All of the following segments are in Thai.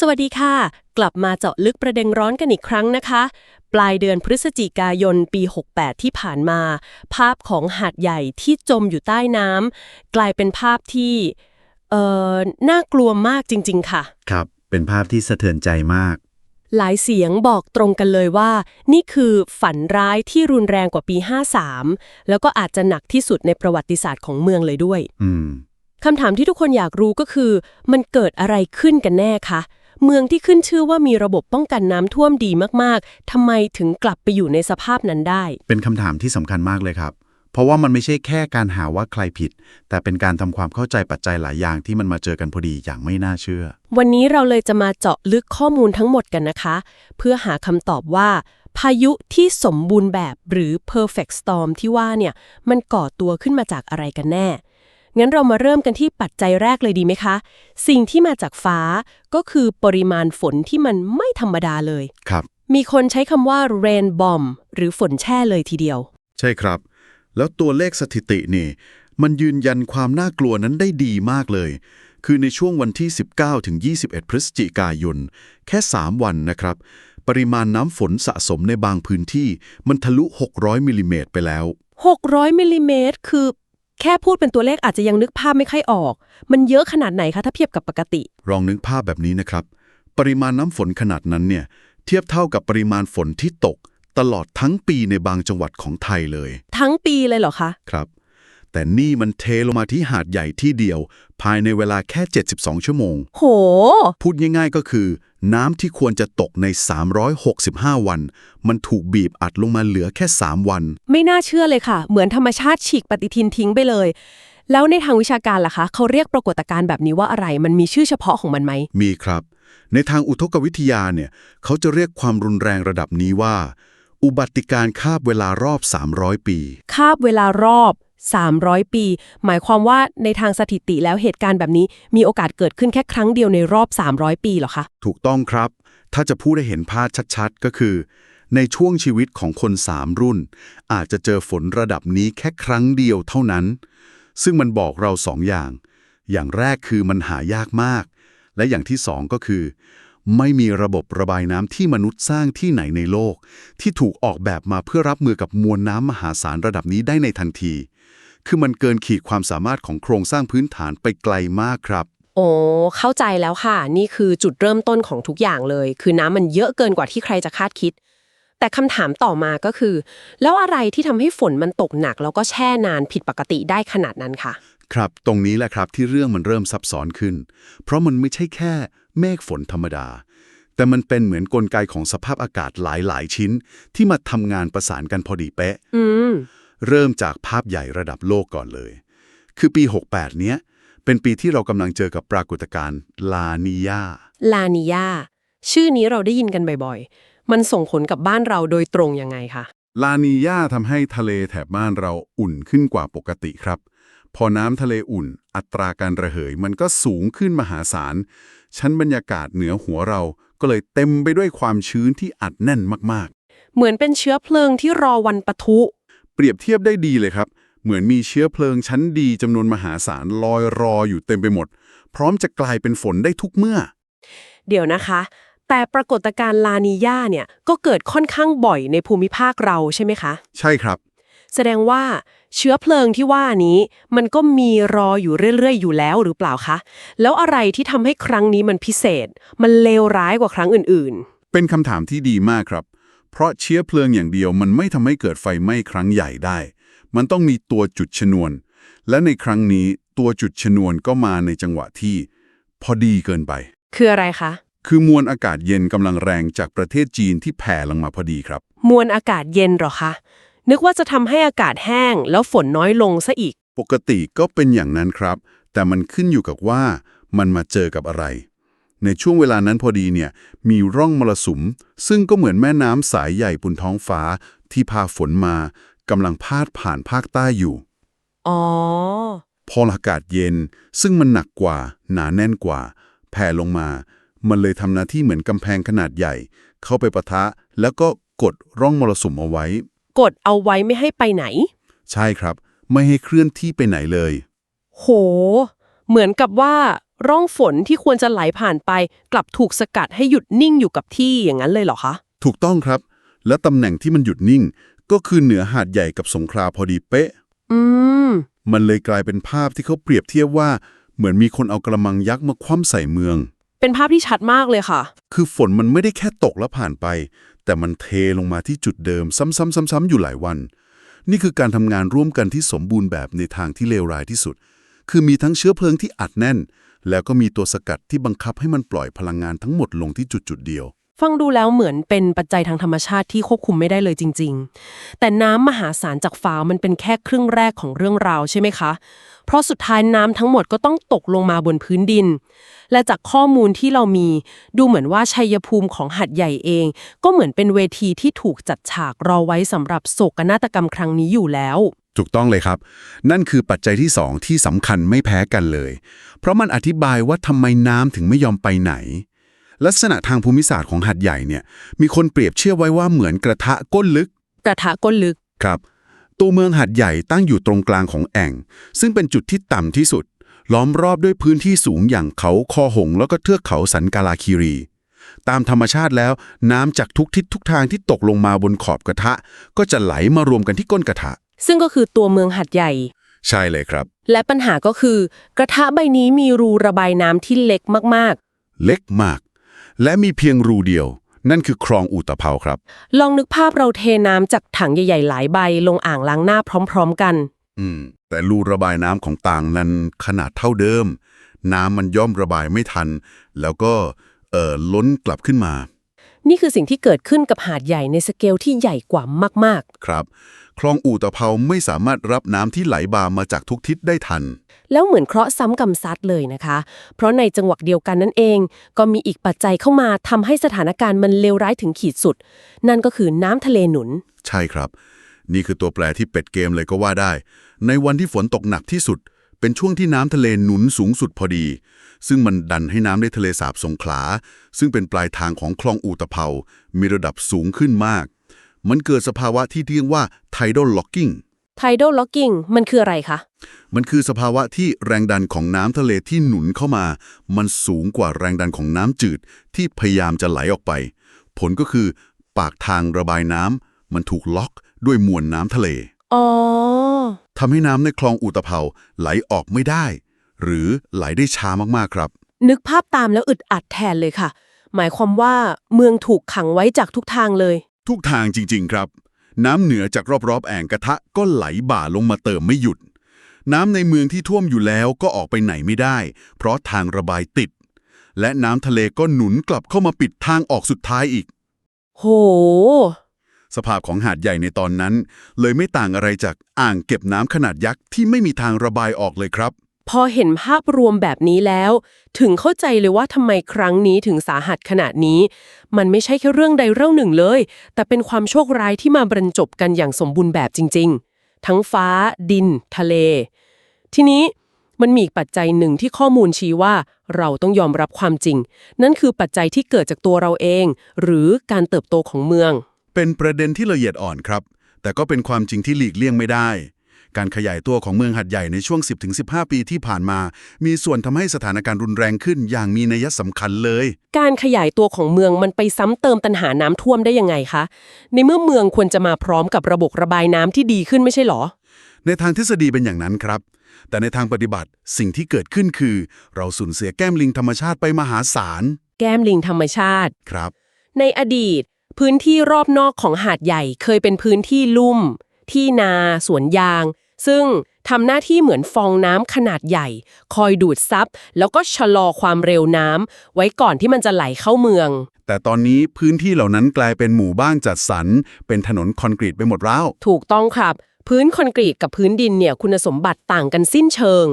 สวัสดีค่ะ กลับมาเจาะลึกประเด็นร้อนกันอีกครั้งนะคะ ปลายเดือนพฤศจิกายนปี 68 ที่ผ่านมา ภาพของหาดใหญ่ที่จมอยู่ใต้น้ำกลายเป็นภาพที่เอ่อน่ากลัวมากจริง ๆ ค่ะ ครับ เป็นภาพที่สะเทือนใจมาก หลายเสียงบอกตรงกันเลยว่า นี่คือฝันร้ายที่รุนแรงกว่าปี 53 แล้วก็อาจจะหนักที่สุดในประวัติศาสตร์ของเมืองเลยด้วยอืมคำถามที่ทุกคนอยากรู้ก็คือ มันเกิดอะไรขึ้นกันแน่คะ เมืองที่ขึ้นชื่อว่ามีระบบป้องกันน้ำท่วมดีมากๆทำไมถึงกลับไปอยู่ในสภาพนั้นได้ เป็นคำถามที่สำคัญมากเลยครับ เพราะว่ามันไม่ใช่แค่การหาว่าใครผิด แต่เป็นการทำความเข้าใจปัจจัยหลายอย่างที่มันมาเจอกันพอดีอย่างไม่น่าเชื่อ วันนี้เราเลยจะมาเจาะลึกข้อมูลทั้งหมดกันนะคะ เพื่อหาคำตอบว่า พายุที่สมบูรณ์แบบหรือ perfect storm ที่ว่าเนี่ยมันก่อตัวขึ้นมาจากอะไรกันแน่ งั้นเรามาเริ่มกันที่ปัจจัยแรกเลยดีไหมคะ สิ่งที่มาจากฟ้าก็คือปริมาณฝนที่มันไม่ธรรมดาเลย ครับ มีคนใช้คำว่า rain bomb หรือฝนแช่เลยทีเดียว ใช่ครับ แล้วตัวเลขสถิตินี่ มันยืนยันความน่ากลัวนั้นได้ดีมากเลย คือในช่วงวันที่ 19 ถึง 21 พฤศจิกายน แค่ 3 วันนะครับ ปริมาณน้ำฝนสะสมในบางพื้นที่ มันทะลุ 600มิลลิเมตรไปแล้ว 600มิลลิเมตรคือ แค่พูดเป็นตัวเลขอาจจะยังนึกภาพไม่ค่อยออก มันเยอะขนาดไหนคะถ้าเทียบกับปกติ ลองนึกภาพแบบนี้นะครับ ปริมาณน้ำฝนขนาดนั้นเนี่ยเทียบเท่ากับปริมาณฝนที่ตก ตลอดทั้งปีในบางจังหวัดของไทยเลย ทั้งปีเลยเหรอคะ ครับ แต่นี่มันเทลงมาที่หาดใหญ่ที่เดียว ภายในเวลาแค่ 72 ชั่วโมง โห พูดง่ายๆก็คือ น้ำที่ควรจะตกใน 365 วัน มันถูกบีบอัดลงมาเหลือแค่ 3 วัน ไม่น่าเชื่อเลยค่ะ เหมือนธรรมชาติฉีกปฏิทินทิ้งไปเลย แล้วในทางวิชาการล่ะคะ เขาเรียกปรากฏการณ์แบบนี้ว่าอะไร มันมีชื่อเฉพาะของมันไหม มีครับ ในทางอุทกวิทยาเนี่ย เขาจะเรียกความรุนแรงระดับนี้ว่า อุบัติการณ์คาบเวลารอบ 300 ปี คาบเวลารอบ 300 ปี หมายความว่าในทางสถิติแล้วเหตุการณ์แบบนี้ มีโอกาสเกิดขึ้นแค่ครั้งเดียวในรอบ 300 ปีเหรอคะ ถูกต้องครับ ถ้าจะพูดให้เห็นภาพชัดๆ ก็คือ ในช่วงชีวิตของคนสามรุ่น อาจจะเจอฝนระดับนี้แค่ครั้งเดียวเท่านั้น ซึ่งมันบอกเราสองอย่าง อย่างแรกคือมันหายากมาก และอย่างที่สองก็คือ ไม่มีระบบระบายน้ำที่มนุษย์สร้างที่ไหนในโลก ที่ถูกออกแบบมาเพื่อรับมือกับมวลน้ำมหาศาลระดับนี้ได้ในทันที คือมันเกินขีดความสามารถของโครงสร้างพื้นฐานไปไกลมากครับ โอ้เข้าใจแล้วค่ะ นี่คือจุดเริ่มต้นของทุกอย่างเลย คือน้ำมันเยอะเกินกว่าที่ใครจะคาดคิด แต่คำถามต่อมาก็คือ แล้วอะไรที่ทำให้ฝนมันตกหนัก แล้วก็แช่นานผิดปกติได้ขนาดนั้นคะครับ ตรงนี้แหละครับที่เรื่องมันเริ่มซับซ้อนขึ้น เพราะมันไม่ใช่แค่เมฆฝนธรรมดา แต่มันเป็นเหมือนกลไกของสภาพอากาศหลายๆ ชิ้น ที่มาทำงานประสานกันพอดีเป๊ะอืม เริ่มจากภาพใหญ่ระดับโลกก่อนเลย คือปี 68 เนี้ย เป็นปีที่เรากำลังเจอกับปรากฏการณ์ลานียาลานิยาชื่อนี้เราได้ยินกันบ่อยๆ มันส่งผลกับบ้านเราโดยตรงยังไงคะ ลานียาทำให้ทะเลแถบบ้านเราอุ่นขึ้นกว่าปกติครับ พอน้ำทะเลอุ่น อัตราการระเหยมันก็สูงขึ้นมหาศาล ชั้นบรรยากาศเหนือหัวเราก็เลยเต็มไปด้วยความชื้นที่อัดแน่นมากเหมือนเป็นเชื้อเพลิงที่รอวันปะทุๆ เปรียบเทียบได้ดีเลยครับ เหมือนมีเชื้อเพลิงชั้นดีจำนวนมหาศาลลอยรออยู่เต็มไปหมด พร้อมจะกลายเป็นฝนได้ทุกเมื่อ เดี๋ยวนะคะ แต่ปรากฏการณ์ลานิยาเนี่ยก็เกิดค่อนข้างบ่อยในภูมิภาคเราใช่ไหมคะ ใช่ครับ แสดงว่าเชื้อเพลิงที่ว่านี้ มันก็มีรออยู่เรื่อยๆ อยู่แล้วหรือเปล่าคะ แล้วอะไรที่ทำให้ครั้งนี้มันพิเศษ มันเลวร้ายกว่าครั้งอื่นเป็นคำถามที่ดีมากครับ เพราะเชื้อเพลิงอย่างเดียวมันไม่ทำให้เกิดไฟไหม้ครั้งใหญ่ได้ มันต้องมีตัวจุดชนวน และในครั้งนี้ตัวจุดชนวนก็มาในจังหวะที่ พอดีเกินไปๆคืออะไรคะ คือมวลอากาศเย็นกำลังแรงจากประเทศจีนที่แผ่ลงมาพอดีครับ มวลอากาศเย็นเหรอคะ นึกว่าจะทำให้อากาศแห้ง แล้วฝนน้อยลงซะอีก ปกติก็เป็นอย่างนั้นครับ แต่มันขึ้นอยู่กับว่ามันมาเจอกับอะไร ในช่วงเวลานั้นพอดีเนี่ยมีร่องมรสุม ซึ่งก็เหมือนแม่น้ำสายใหญ่บนท้องฟ้าที่พาฝนมากำลังพาดผ่านภาคใต้อยู่ อ๋อ พออากาศเย็นซึ่งมันหนักกว่า หนาแน่นกว่า แผ่ลงมา มันเลยทำหน้าที่เหมือนกำแพงขนาดใหญ่ เข้าไปปะทะ แล้วก็กดร่องมรสุมเอาไว้ กดเอาไว้ไม่ให้ไปไหน ใช่ครับ ไม่ให้เคลื่อนที่ไปไหนเลย โห เหมือนกับว่า ร่องฝนที่ควรจะไหลผ่านไป กลับถูกสกัดให้หยุดนิ่งอยู่กับที่อย่างนั้นเลยเหรอคะ ถูกต้องครับ และตำแหน่งที่มันหยุดนิ่ง ก็คือเหนือหาดใหญ่กับสงขลาพอดีเป๊ะ อืม มันเลยกลายเป็นภาพที่เขาเปรียบเทียบว่า เหมือนมีคนเอากระมังยักษ์มาคว่ำใส่เมือง เป็นภาพที่ชัดมากเลยค่ะ คือฝนมันไม่ได้แค่ตกแล้วผ่านไป แต่มันเทลงมาที่จุดเดิมซ้ำๆๆ ๆ อยู่หลายวัน นี่คือการทำงานร่วมกันที่สมบูรณ์แบบในทางที่เลวร้ายที่สุด คือมีทั้งเชื้อเพลิงที่อัดแน่น แล้วก็มีตัวสกัดที่บังคับให้มันปล่อยพลังงานทั้งหมดลงที่จุดจุดๆเดียว ฟังดูแล้วเหมือนเป็นปัจจัยทางธรรมชาติที่ควบคุมไม่ได้เลยจริง ๆ แต่น้ำมหาศาลจากฟ้ามันเป็นแค่ครึ่งแรกของเรื่องราวใช่ไหมคะ เพราะสุดท้ายน้ำทั้งหมดก็ต้องตกลงมาบนพื้นดิน และจากข้อมูลที่เรามี ดูเหมือนว่าชัยภูมิของหัดใหญ่เอง ก็เหมือนเป็นเวทีที่ถูกจัดฉากรอไว้สำหรับโศกนาฏกรรมครั้งนี้อยู่แล้ว ถูกต้องเลยครับ นั่นคือปัจจัยที่สองที่สำคัญไม่แพ้กันเลย เพราะมันอธิบายว่าทำไมน้ำถึงไม่ยอมไปไหน ลักษณะทางภูมิศาสตร์ของหัดใหญ่เนี่ยมีคนเปรียบเทียบไว้ว่าเหมือนกระทะก้นลึก กระทะก้นลึกครับ ตัวเมืองหัดใหญ่ตั้งอยู่ตรงกลางของแอ่ง ซึ่งเป็นจุดที่ต่ำที่สุด ล้อมรอบด้วยพื้นที่สูงอย่างเขาคอหง แล้วก็เทือกเขาสันกาลาคีรีตามธรรมชาติแล้ว น้ำจากทุกทิศทุกทางที่ตกลงมาบนขอบกระทะ ก็จะไหลมารวมกันที่ก้นกระทะ ซึ่งก็คือตัวเมืองหัดใหญ่ ใช่เลยครับ และปัญหาก็คือกระทะใบนี้มีรูระบายน้ำที่เล็กมากเล็กมาก และมีเพียงรูเดียว นั่นคือคลองอุตภเปาครับ ๆ ลองนึกภาพเราเทน้ำจากถังใหญ่ๆ หลายใบลงอ่างล้างหน้าพร้อม ๆ กัน อืม แต่รูระบายน้ำของต่างนั้นขนาดเท่าเดิม น้ำมันย่อมระบายไม่ทัน แล้วก็เอ่อล้นกลับขึ้นมา นี่คือสิ่งที่เกิดขึ้นกับหาดใหญ่ในสเกลที่ใหญ่กว่ามากครับ คลองอู่ตะเภาไม่สามารถรับน้ำที่ไหลบามาจากทุกทิศได้ทันๆแล้วเหมือนเคราะห์ซ้ำกรรมซัดเลยนะคะ เพราะในจังหวะเดียวกันนั่นเอง ก็มีอีกปัจจัยเข้ามาทำให้สถานการณ์มันเลวร้ายถึงขีดสุด นั่นก็คือน้ำทะเลหนุน ใช่ครับ นี่คือตัวแปรที่เป็ดเกมเลยก็ว่าได้ ในวันที่ฝนตกหนักที่สุด เป็นช่วงที่น้ำทะเลหนุนสูงสุดพอดี ซึ่งมันดันให้น้ำในทะเลสาบสงขลา ซึ่งเป็นปลายทางของคลองอู่ตะเภามีระดับสูงขึ้นมาก มันเกิดสภาวะที่เรียกว่า tidal locking tidal locking มันคืออะไรคะ มันคือสภาวะที่แรงดันของน้ำทะเลที่หนุนเข้ามา มันสูงกว่าแรงดันของน้ำจืดที่พยายามจะไหลออกไป ผลก็คือ ปากทางระบายน้ำมันถูกล็อกด้วยมวลน้ำทะเล อ๋อ ทำให้น้ำในคลองอุตภเปาไหลออกไม่ได้ หรือไหลได้ช้ามากๆครับ นึกภาพตามแล้วอึดอัดแทนเลยค่ะ หมายความว่าเมืองถูกขังไว้จากทุกทางเลย ทุกทางจริง ๆ ครับ น้ำเหนือจากรอบๆ แอ่งกระทะก็ไหลบ่าลงมาเติมไม่หยุด น้ำในเมืองที่ท่วมอยู่แล้วก็ออกไปไหนไม่ได้ เพราะทางระบายติด และน้ำทะเลก็หนุนกลับเข้ามาปิดทางออกสุดท้ายอีก โห สภาพของหาดใหญ่ในตอนนั้น เลยไม่ต่างอะไรจากอ่างเก็บน้ำขนาดยักษ์ที่ไม่มีทางระบายออกเลยครับ พอเห็นภาพรวมแบบนี้แล้ว ถึงเข้าใจเลยว่าทำไมครั้งนี้ถึงสาหัสขนาดนี้ มันไม่ใช่แค่เรื่องใดเรื่องหนึ่งเลย แต่เป็นความโชคร้ายที่มาบรรจบกันอย่างสมบูรณ์แบบจริง ๆ ทั้งฟ้า ดิน ทะเล ทีนี้มันมีอีกปัจจัยหนึ่งที่ข้อมูลชี้ว่าเราต้องยอมรับความจริง นั่นคือปัจจัยที่เกิดจากตัวเราเอง หรือการเติบโตของเมือง เป็นประเด็นที่ละเอียดอ่อนครับ แต่ก็เป็นความจริงที่หลีกเลี่ยงไม่ได้ การขยายตัวของเมืองหัดใหญ่ในช่วง 10-15 ปีที่ผ่านมา มีส่วนทำให้สถานการณ์รุนแรงขึ้นอย่างมีนัยสำคัญเลย การขยายตัวของเมืองมันไปซ้ำเติมปัญหาน้ำท่วมได้ยังไงคะ ในเมื่อเมืองควรจะมาพร้อมกับระบบระบายน้ำที่ดีขึ้นไม่ใช่หรอ ในทางทฤษฎีเป็นอย่างนั้นครับ แต่ในทางปฏิบัติสิ่งที่เกิดขึ้นคือ เราสูญเสียแก้มลิงธรรมชาติไปมหาศาล แก้มลิงธรรมชาติ ครับ ในอดีต พื้นที่รอบนอกของหาดใหญ่เคยเป็นพื้นที่ลุ่ม ที่นาสวนยาง ซึ่งทำหน้าที่เหมือนฟองน้ำขนาดใหญ่ คอยดูดซับแล้วก็ชะลอความเร็วน้ำไว้ก่อนที่มันจะไหลเข้าเมือง แต่ตอนนี้พื้นที่เหล่านั้นกลายเป็นหมู่บ้านจัดสรร เป็นถนนคอนกรีตไปหมดแล้ว ถูกต้องครับ พื้นคอนกรีตกับพื้นดินเนี่ยคุณสมบัติต่างกันสิ้นเชิง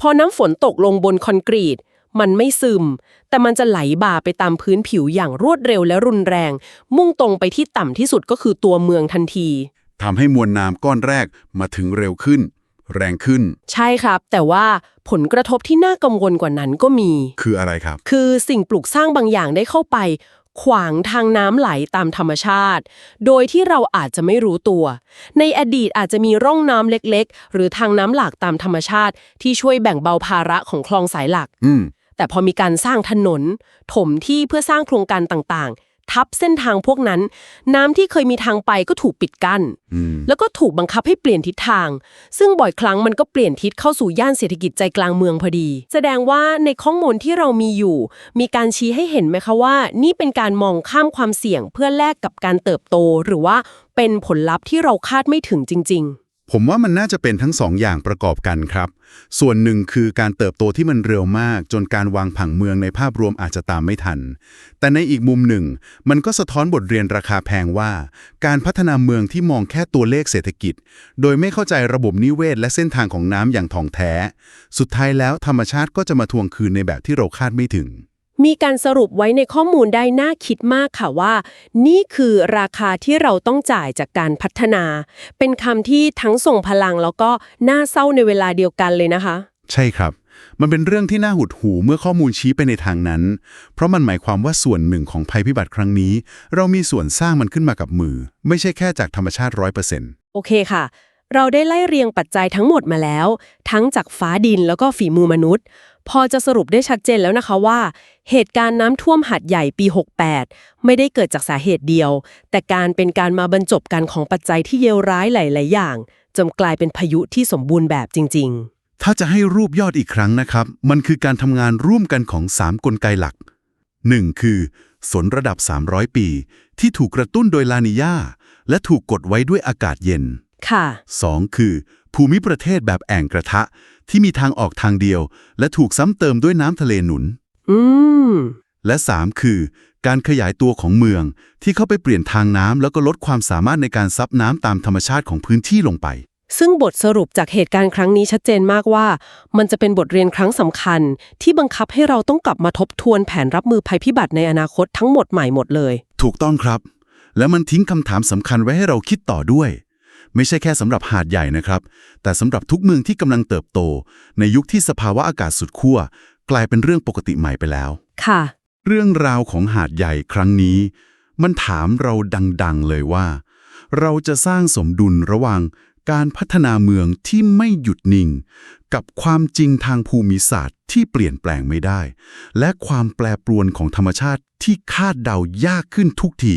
พอน้ำฝนตกลงบนคอนกรีต มันไม่ซึม แต่มันจะไหลบ่าไปตามพื้นผิวอย่างรวดเร็วและรุนแรง มุ่งตรงไปที่ต่ำที่สุดก็คือตัวเมืองทันทีทำให้มวลน้ำก้อนแรกมาถึงเร็วขึ้น แรงขึ้น ใช่ครับ แต่ว่าผลกระทบที่น่ากังวลกว่านั้นก็มี คืออะไรครับ คือสิ่งปลูกสร้างบางอย่างได้เข้าไป ขวางทางน้ำไหลตามธรรมชาติ โดยที่เราอาจจะไม่รู้ตัว ในอดีตอาจจะมีร่องน้ำเล็กๆ หรือทางน้ำหลากตามธรรมชาติ ที่ช่วยแบ่งเบาภาระของคลองสายหลัก อืม แต่พอมีการสร้างถนน ถมที่เพื่อสร้างโครงการต่างๆ ทับเส้นทางพวกนั้น น้ำที่เคยมีทางไปก็ถูกปิดกั้นอืมแล้วก็ถูกบังคับให้เปลี่ยนทิศทาง ซึ่งบ่อยครั้งมันก็เปลี่ยนทิศเข้าสู่ย่านเศรษฐกิจใจกลางเมืองพอดี แสดงว่าในข้อมูลที่เรามีอยู่ มีการชี้ให้เห็นไหมคะว่า นี่เป็นการมองข้ามความเสี่ยงเพื่อแลกกับการเติบโต หรือว่าเป็นผลลัพธ์ที่เราคาดไม่ถึงจริง ผมว่ามันน่าจะเป็นทั้งสองอย่างประกอบกันครับ ส่วนหนึ่งคือการเติบโตที่มันเร็วมาก จนการวางผังเมืองในภาพรวมอาจจะตามไม่ทัน แต่ในอีกมุมหนึ่ง มันก็สะท้อนบทเรียนราคาแพงว่า การพัฒนาเมืองที่มองแค่ตัวเลขเศรษฐกิจ โดยไม่เข้าใจระบบนิเวศและเส้นทางของน้ำอย่างถ่องแท้ สุดท้ายแล้วธรรมชาติก็จะมาทวงคืนในแบบที่เราคาดไม่ถึง มีการสรุปไว้ในข้อมูลได้น่าคิดมากค่ะว่า นี่คือราคาที่เราต้องจ่ายจากการพัฒนา เป็นคำที่ทั้งส่งพลังแล้วก็น่าเศร้าในเวลาเดียวกันเลยนะคะ ใช่ครับ มันเป็นเรื่องที่น่าหดหูเมื่อข้อมูลชี้ไปในทางนั้น เพราะมันหมายความว่าส่วนหนึ่งของภัยพิบัติครั้งนี้ เรามีส่วนสร้างมันขึ้นมากับมือ ไม่ใช่แค่จากธรรมชาติร้อยเปอร์เซ็นต์โอเคค่ะ เราได้ไล่เรียงปัจจัยทั้งหมดมาแล้ว ทั้งจากฟ้าดินแล้วก็ฝีมือมนุษย์ พอจะสรุปได้ชัดเจนแล้วนะคะว่า เหตุการณ์น้ำท่วมหัดใหญ่ปี 68 ไม่ได้เกิดจากสาเหตุเดียว แต่การเป็นการมาบรรจบกันของปัจจัยที่เลวร้ายหลาย ๆ อย่างจนกลายเป็นพายุที่สมบูรณ์แบบจริง ๆ ถ้าจะให้รูปยอดอีกครั้งนะครับ มันคือการทำงานร่วมกันของ 3 กลไกหลัก 1. คือฝนระดับ 300 ปี ที่ถูกกระตุ้นโดยลานิญาและถูกกดไว้ด้วยอากาศเย็น ค่ะ 2. คือ ภูมิประเทศแบบแอ่งกระทะ ที่มีทางออกทางเดียว และถูกซ้ำเติมด้วยน้ำทะเลหนุน อืม และ 3 คือ การขยายตัวของเมือง ที่เข้าไปเปลี่ยนทางน้ำแล้วก็ลดความสามารถในการซับน้ำตามธรรมชาติของพื้นที่ลงไป ซึ่งบทสรุปจากเหตุการณ์ครั้งนี้ชัดเจนมากว่า มันจะเป็นบทเรียนครั้งสำคัญ ที่บังคับให้เราต้องกลับมาทบทวนแผนรับมือภัยพิบัติในอนาคตทั้งหมดใหม่หมดเลย ถูกต้องครับ และมันทิ้งคำถามสำคัญไว้ให้เราคิดต่อด้วย ไม่ใช่แค่สำหรับหาดใหญ่นะครับ แต่สำหรับทุกเมืองที่กำลังเติบโต ในยุคที่สภาวะอากาศสุดขั้วกลายเป็นเรื่องปกติใหม่ไปแล้ว ค่ะ เรื่องราวของหาดใหญ่ครั้งนี้ มันถามเราดังๆเลยว่า เราจะสร้างสมดุลระหว่างการพัฒนาเมืองที่ไม่หยุดนิ่ง กับความจริงทางภูมิศาสตร์ที่เปลี่ยนแปลงไม่ได้ และความแปรปรวนของธรรมชาติที่คาดเดายากขึ้นทุกที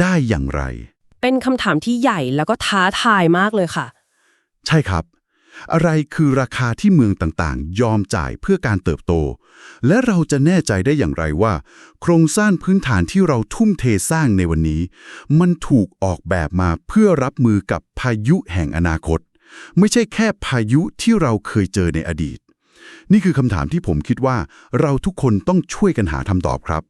ได้อย่างไร เป็นคำถามที่ใหญ่แล้วก็ท้าทายมากเลยค่ะ ใช่ครับ อะไรคือราคาที่เมืองต่างๆ ยอมจ่ายเพื่อการเติบโต และเราจะแน่ใจได้อย่างไรว่า โครงสร้างพื้นฐานที่เราทุ่มเทสร้างในวันนี้ มันถูกออกแบบมาเพื่อรับมือกับพายุแห่งอนาคต ไม่ใช่แค่พายุที่เราเคยเจอในอดีต นี่คือคำถามที่ผมคิดว่า เราทุกคนต้องช่วยกันหาคำตอบครับ